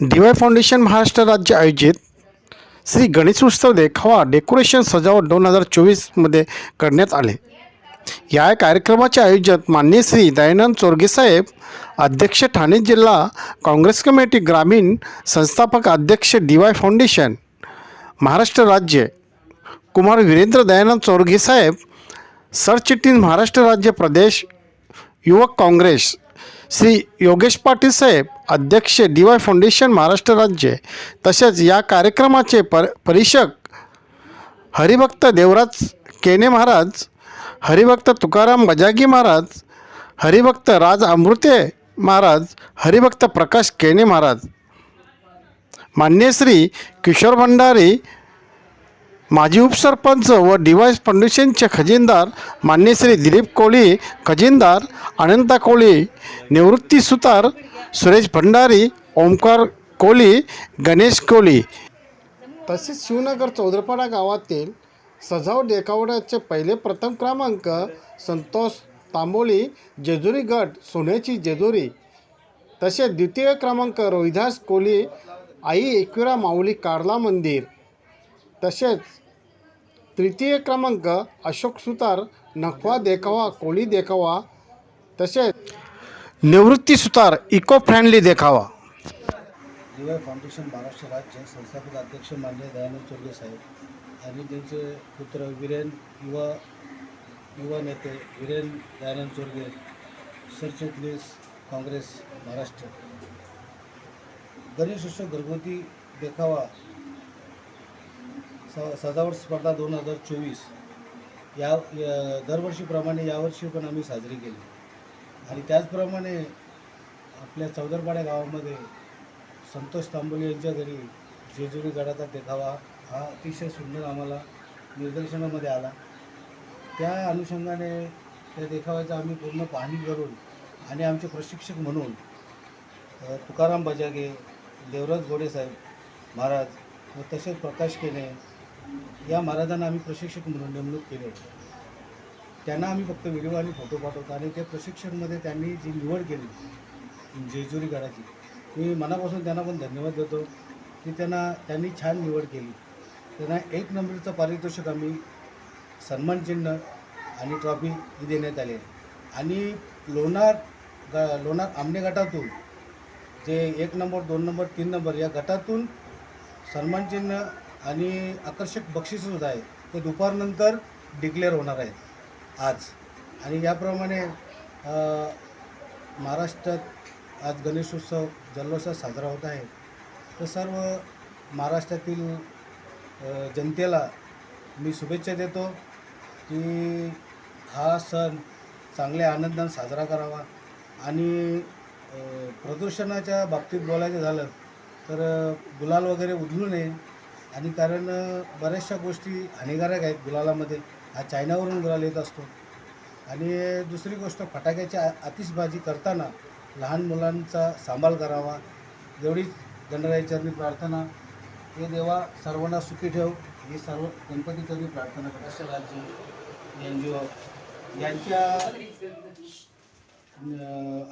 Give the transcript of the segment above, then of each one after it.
D Y foundation Maharashtra राज्य आयोजित श्री गणेश उत्सव देखावा डेकोरेशन सजावट दोन हजार चोवीसमध्ये करण्यात आले. या कार्यक्रमाचे आयोजक मान्य श्री दयानंद चोरगेसाहेब अध्यक्ष ठाणे जिल्हा काँग्रेस कमिटी ग्रामीण संस्थापक अध्यक्ष डी वाय फाउंडेशन महाराष्ट्र राज्य कुमार वीरेंद्र दयानंद चोरगेसाहेब सरचिटणीस महाराष्ट्र राज्य प्रदेश युवक काँग्रेस श्री योगेश पाटील साहेब अध्यक्ष डी वाय फाउंडेशन महाराष्ट्र राज्य तसेच या कार्यक्रमाचे पर परिषक हरिभक्त देवराज केने महाराज हरिभक्त तुकाराम बजागी महाराज हरिभक्त राज अमृते महाराज हरिभक्त प्रकाश केने महाराज. मान्य श्री किशोर भंडारी माजी उपसरपंच व डिवाईस फाउंडेशनचे खजिनदार मान्य श्री दिलीप कोळी खजिनदार अनंता कोळी निवृत्ती सुतार सुरेश भंडारी ओमकार कोळी गणेश कोळी. तसेच शिवनगर चौदरपाडा गावातील सजाव देखावड्याचे पहिले प्रथम क्रमांक संतोष तांबोली जेजुरी गट सोन्याची जेजुरी. तसेच द्वितीय क्रमांक रोहिदास कोली आई एकविरा माऊली कार्ला मंदिर. तसेच तृतीय क्रमांक अशोक सुतार नफवा देखावा कोळी देखावा तसेच निवृत्ती सुतार इको फ्रेंडली देखावा. वाय फाउंडेशन महाराष्ट्र राज्य संस्थापक अध्यक्ष मान्य दयानंद चोरगे साहेब आणि त्यांचे पुत्र वीरेन युवा युवा नेते वीरेन दयानंद चोरगे सरचिटणीस काँग्रेस महाराष्ट्र. गणेशोत्सव घरगुती देखावा स सजावट स्पर्धा दोन हजार चोवीस. या या- दरवर्षीप्रमाणे यावर्षी पण आम्ही साजरी केली. आणि त्याचप्रमाणे आपल्या चौदरपाड्या गावामध्ये संतोष तांबोली यांच्या घरी जेजुरी गडाचा देखावा हा अतिशय सुंदर आम्हाला निदर्शनामध्ये आला. त्या अनुषंगाने त्या देखाव्याचा आम्ही पूर्ण पाहणी करून आणि आमचे प्रशिक्षक म्हणून तुकाराम बजागे देवराज गोडेसाहेब महाराज व तसेच प्रकाश केने या महाराजांना आम्ही प्रशिक्षक म्हणून नेमणूक केली होती. त्यांना आम्ही फक्त व्हिडिओ आणि फोटो पाठवतो आणि त्या प्रशिक्षणमध्ये त्यांनी जी निवड केली जेजुरी गडाची मी मनापासून त्यांना पण धन्यवाद देतो की त्यांना त्यांनी छान निवड केली. त्यांना एक नंबरचं पारितोषिक आम्ही सन्मानचिन्ह आणि ट्रॉफी ही देण्यात आली. आहे आणि लोणार ग लोणार आमने गटातून जे एक नंबर दोन नंबर तीन नंबर या गटातून सन्मानचिन्ह आणि आकर्षक बक्षीससुद्धा आहे ते दुपारनंतर डिक्लेअर होणार आहेत. आज. आणि याप्रमाणे महाराष्ट्रात आज गणेशोत्सव जल्लोषात साजरा होत आहे. तर सर्व महाराष्ट्रातील जनतेला मी शुभेच्छा देतो की हा सण चांगल्या आनंदाने साजरा करावा. आणि प्रदूषणाच्या बाबतीत बोलायचं झालं तर गुलाल वगैरे उधळू नये. आणि कारण बऱ्याचशा गोष्टी हानिकारक आहेत गुलालामध्ये. हा चायनावरून गुलाल येत असतो. आणि दुसरी गोष्ट फटाक्याची आ- आतिषबाजी करताना लहान मुलांचा सांभाळ करावा. एवढीच गणरायाचरणी प्रार्थना. हे देवा सर्वांना सुखी ठेव. ही सर्व गणपतीचरणी प्रार्थना करायचं राज्य एन जी ओ यांच्या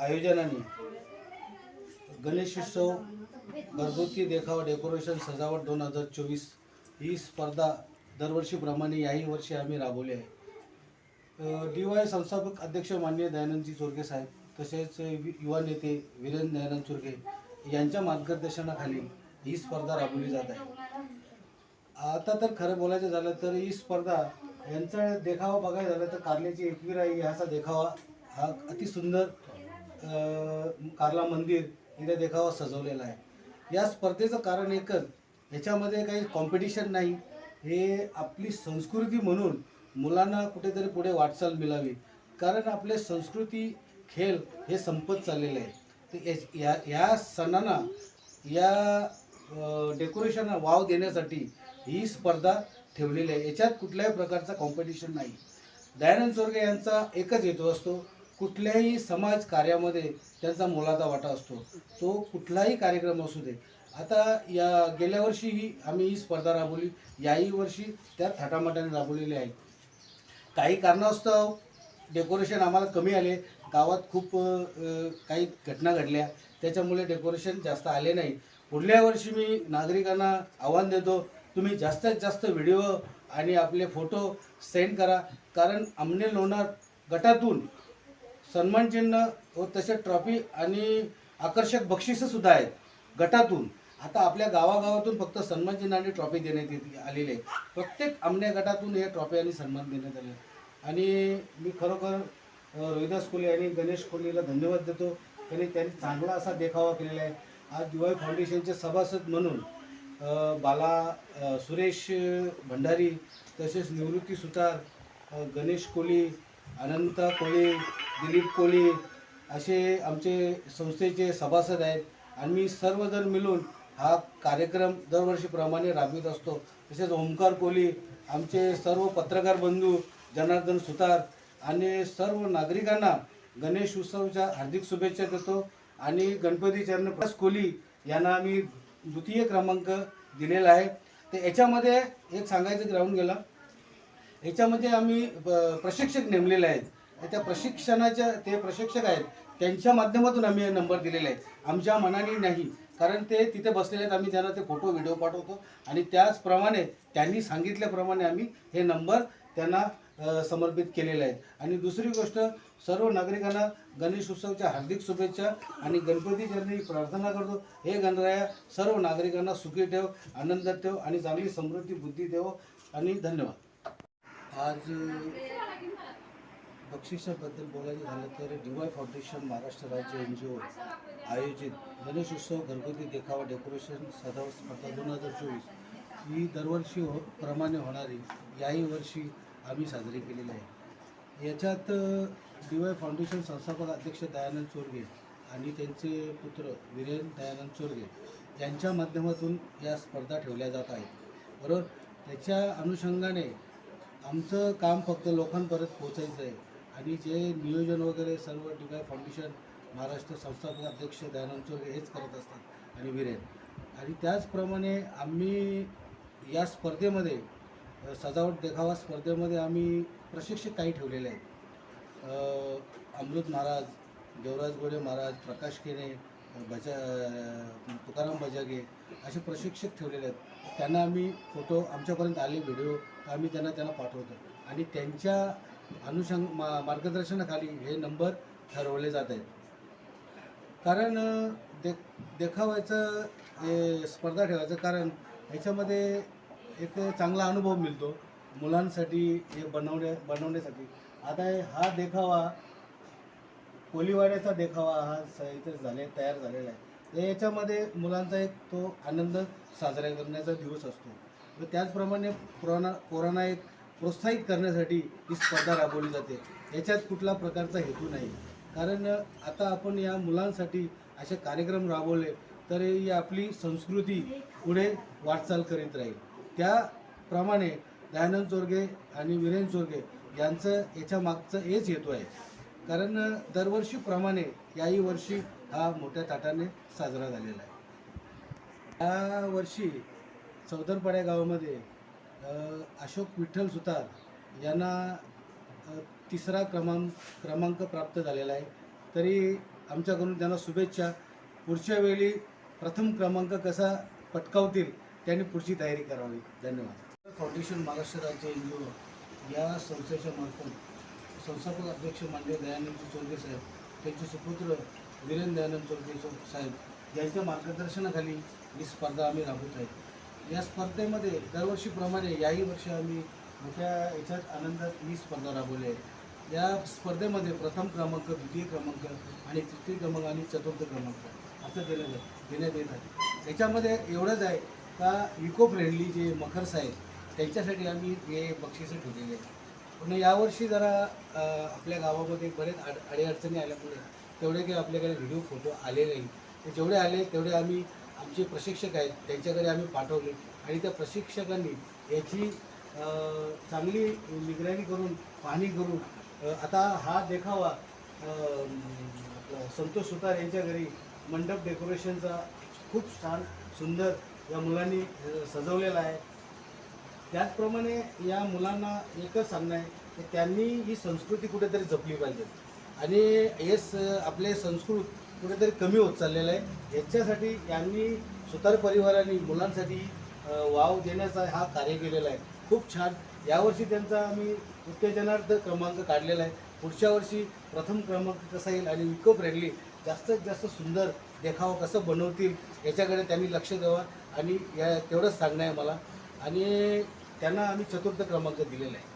आयोजनाने गणेशोत्सव घरगुती देखावा डेकोरेशन सजावट दोन हजार चोवीस ही स्पर्धा दरवर्षीप्रमाणे याही वर्षी आम्ही राबवली आहे. डी वाय संस्थापक अध्यक्ष मान्य दयानंदजी चोरगे साहेब तसेच वि- युवा नेते वीरेंद्र दयानंद चोरगे यांच्या मार्गदर्शनाखाली ही स्पर्धा राबवली जात आहे. आता तर खरं बोलायचं झालं तर ही स्पर्धा यांचा देखावा बघायला झालं तर कारल्याची एकविराई ह्याचा देखावा हा अतिसुंदर अं, कार्ला मंदिर इथे देखावा सजवलेला आहे. या स्पर्धेचं कारण एकच ह्याच्यामध्ये काही कॉम्पिटिशन नाही. हे आपली संस्कृती म्हणून मुलांना कुठेतरी पुढे वाटचाल मिळावी. कारण आपले संस्कृती खेळ हे संपत चाललेले आहे तर या या सणांना या डेकोरेशनला वाव देण्यासाठी ही स्पर्धा ठेवलेली आहे. याच्यात कुठल्याही प्रकारचा कॉम्पिटिशन नाही. दयानंद चोरगे यांचा एकच हेतू असतो कुठल्याही समाज कार्यामध्ये त्यांचा मोलाचा वाटा असतो. तो कुठलाही कार्यक्रम असू दे. आता या गेल्या वर्षीही आम्ही ही स्पर्धा राबवली. याही वर्षी त्या थाटामाटाने राबवलेली आहे. काही कारणास्तव डेकोरेशन आम्हाला कमी आले. गावात खूप काही घटना घडल्या. त्याच्यामुळे डेकोरेशन जास्त आले नाही. पुढल्या वर्षी मी नागरिकांना आव्हान देतो तुम्ही जास्तीत जास्त व्हिडिओ आणि आपले फोटो सेंड करा. कारण आमने लोणार गटातून सन्मानचिन्ह व तसे ट्रॉफी आणि आकर्षक बक्षिसं सुद्धा आहेत. गटातून. आता आपल्या गावागावातून फक्त सन्मानचिन्ह आणि ट्रॉफी देण्यात येत आलेली आहे. प्रत्येक आमण्या गटातून हे ट्रॉफी आणि सन्मान देण्यात आले. आणि मी खरोखर रोहिदास कोहली आणि गणेश कोलीला धन्यवाद देतो. त्यांनी त्यांनी चांगला असा देखावा केलेला आहे. आज दिवाळी फाउंडेशनचे सभासद म्हणून बाला सुरेश भंडारी तसेच निवृत्ती सुतार गणेश कोली अनंत कोळी दिलीप कोळी असे आमचे संस्थेचे सभासद आहेत. आणि मी सर्वजण मिळून हा कार्यक्रम दरवर्षीप्रमाणे राबवित असतो. तसेच ओंकार कोहली आमचे सर्व पत्रकार बंधू जनार्दन सुतार आणि सर्व नागरिकांना गणेश उत्सवाच्या हार्दिक शुभेच्छा देतो. आणि गणपती चरण कोली कोहली यांना आम्ही द्वितीय क्रमांक दिलेला आहे. तर याच्यामध्ये एक सांगायचं ग्राउंड गेला. ह्याच्यामध्ये आम्ही प्रशिक्षक नेमलेले आहेत. त्या प्रशिक्षणाच्या ते प्रशिक्षक आहेत त्यांच्या माध्यमातून आम्ही हे नंबर दिलेले आहेत. आमच्या मनाने नाही कारण ते तिथे बसलेले आहेत आम्ही त्यांना ते फोटो व्हिडिओ पाठवतो. आणि त्याचप्रमाणे त्यांनी सांगितल्याप्रमाणे आम्ही हे नंबर त्यांना समर्पित केलेले आहेत. आणि दुसरी गोष्ट सर्व नागरिकांना गणेश उत्सवच्या हार्दिक शुभेच्छा आणि गणपती चरणी प्रार्थना करतो. हे गणराया सर्व नागरिकांना सुखी ठेव आनंदात ठेव आणि चांगली समृद्धी बुद्धी देव आणि धन्यवाद. आज बक्षिसाबद्दल बोलायचं झालं तर डी वाय फाउंडेशन महाराष्ट्र राज्य एन जी ओ आयोजित गणेश उत्सव घरगुती देखावा डेकोरेशन सदाव स्पर्धा दोन हजार चोवीस. ही दरवर्षी हो प्रमाणे होणारी याही वर्षी आम्ही साजरी केलेली आहे. याच्यात डी वाय फाउंडेशन संस्थापक अध्यक्ष दयानंद चोरगे आणि त्यांचे पुत्र वीरेन दयानंद चोरगे यांच्या माध्यमातून या स्पर्धा ठेवल्या जात आहेत. बरोबर? त्याच्या अनुषंगाने आमचं काम फक्त लोकांपर्यंत पोचायचं आहे. आणि जे नियोजन वगैरे सर्व डी फाउंडेशन महाराष्ट्र संस्थापक अध्यक्ष दयानंद चोरगे हेच करत असतात आणि विरेन. आणि त्याचप्रमाणे आम्ही या स्पर्धेमध्ये सजावट देखावा स्पर्धेमध्ये आम्ही प्रशिक्षक काही ठेवलेले आहेत. अमृत महाराज देवराज गोडे महाराज प्रकाश केने बजा तुकाराम बजागे असे प्रशिक्षक ठेवलेले आहेत. त्यांना आम्ही फोटो आमच्यापर्यंत आले व्हिडिओ आम्ही त्यांना त्यांना पाठवतो. आणि त्यांच्या अनुषंग मा मार्गदर्शनाखाली हे नंबर ठरवले जात आहेत. कारण दे देखावायचं हे स्पर्धा ठेवायचं कारण ह्याच्यामध्ये एक चांगला अनुभव मिळतो मुलांसाठी हे बनवण्या बनवण्यासाठी. आता हे हा देखावा कोलीवाड्याचा देखावा हा इथे झाले तयार झालेला आहे. तर याच्यामध्ये मुलांचा एक तो आनंद साजरा करण्याचा दिवस असतो. व त्याचप्रमाणे पुराणा कोरोना एक प्रोत्साहित करण्यासाठी ही स्पर्धा राबवली जाते. याच्यात कुठला प्रकारचा हेतू नाही. कारण आता आपण या मुलांसाठी असे कार्यक्रम राबवले तर ही आपली संस्कृती पुढे वाटचाल करीत राहील. त्याप्रमाणे दयानंद चोरगे आणि वीरेन चोरगे यांचं याच्या मागचं हेच हेतू आहे. कारण दरवर्षीप्रमाणे याही वर्षी हा मोठ्या ताटाने साजरा झालेला आहे. या वर्षी चौदरपाड्या गावामध्ये अशोक विठ्ठल सुतार यांना तिसरा क्रमांक क्रमांक प्राप्त झालेला आहे. तरी आमच्याकडून त्यांना शुभेच्छा. पुढच्या वेळी प्रथम क्रमांक कसा पटकावतील त्यांनी पुढची तयारी करावी. धन्यवाद. फाउंडेशन महाराष्ट्र राज्य एन जी ओ या संस्थेच्या मार्फत संस्थापक अध्यक्ष मान्य दयानंद चौधरी साहेब त्यांचे सुपुत्र वीरेन दयानंद चौधरी साहेब यांच्या मार्गदर्शनाखाली ही स्पर्धा आम्ही राबवत आहे. या स्पर्धेमध्ये दरवर्षीप्रमाणे याही वर्षी आम्ही मोठ्या याच्यात आनंदात ही स्पर्धा राबवली आहे. या स्पर्धेमध्ये प्रथम क्रमांक द्वितीय क्रमांक आणि तृतीय क्रमांक आणि चतुर्थ क्रमांक असं दिलं देण्यात येत आहे. याच्यामध्ये एवढंच आहे का इको फ्रेंडली जे मखर्स आहेत त्यांच्यासाठी आम्ही हे बक्षिसं ठेवलेले आहेत. पण यावर्षी जरा अ, आपल्या गावामध्ये बरेच अड अडीअडचणी आल्यामुळे तेवढे काही आपल्याकडे व्हिडिओ फोटो आले नाही. ते जेवढे आले तेवढे आम्ही आमचे प्रशिक्षक आहेत त्यांच्याकडे आम्ही पाठवले. आणि त्या प्रशिक्षकांनी याची अ, चांगली निगराणी करून पाहणी करून अ, आता हा देखावा अ, आपला संतोष सुतार यांच्या घरी मंडप डेकोरेशनचा खूप छान सुंदर या मुलांनी अ, सजवलेला आहे. त्याचप्रमाणे या मुलांना एकच सांगणं आहे की त्यांनी ही संस्कृती कुठेतरी जपली पाहिजे. आणि हे आपले संस्कृत कुठेतरी कमी होत चाललेलं आहे. याच्यासाठी यांनी सुतार परिवाराने मुलांसाठी वाव देण्याचा हा कार्य केलेला आहे. खूप छान. यावर्षी त्यांचा आम्ही उत्तेजनार्थ क्रमांक काढलेला आहे. पुढच्या वर्षी प्रथम क्रमांक कसा येईल आणि इको फ्रेंडली जास्तीत जास्त सुंदर देखावा कसं बनवतील याच्याकडे त्यांनी लक्ष द्यावं आणि या तेवढंच सांगणं आहे मला. आणि त्यांना आम्ही चतुर्थ क्रमांक दिलेला आहे.